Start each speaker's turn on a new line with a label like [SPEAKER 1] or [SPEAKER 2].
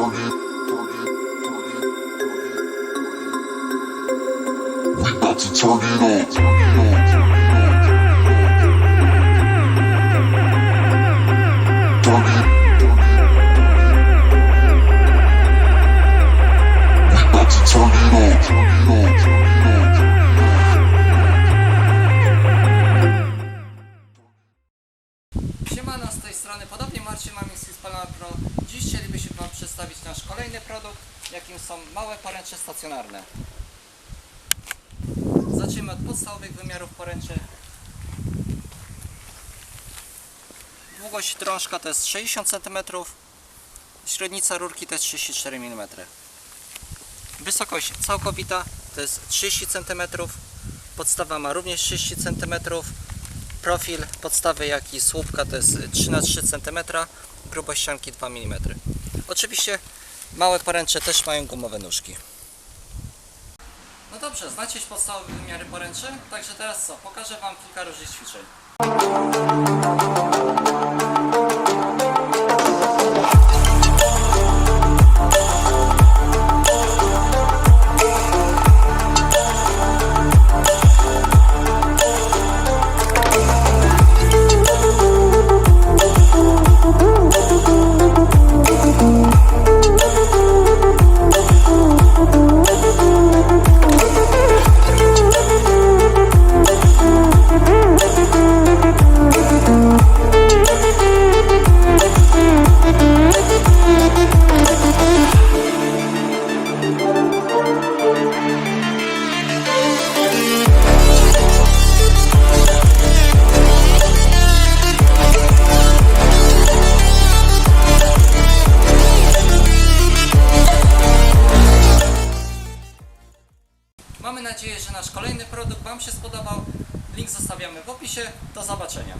[SPEAKER 1] To Siemano, z tej strony podobnie Marcin Mamiński z Palma Pro. Dziś chcielibyśmy przedstawić nasz kolejny produkt, jakim są małe poręcze stacjonarne. Zacznijmy od podstawowych wymiarów poręczy. Długość drążka to jest 60 cm, średnica rurki to jest 34 mm. Wysokość całkowita to jest 30 cm, podstawa ma również 30 cm, Profil podstawy jak i słupka to jest 3 na 3 cm, grubość ścianki 2 mm. Oczywiście małe poręcze też mają gumowe nóżki. No dobrze, znacie już podstawowe wymiary poręczy? Także teraz co? Pokażę Wam kilka różnych ćwiczeń. Mamy nadzieję, że nasz kolejny produkt Wam się spodobał. Link zostawiamy w opisie. Do zobaczenia.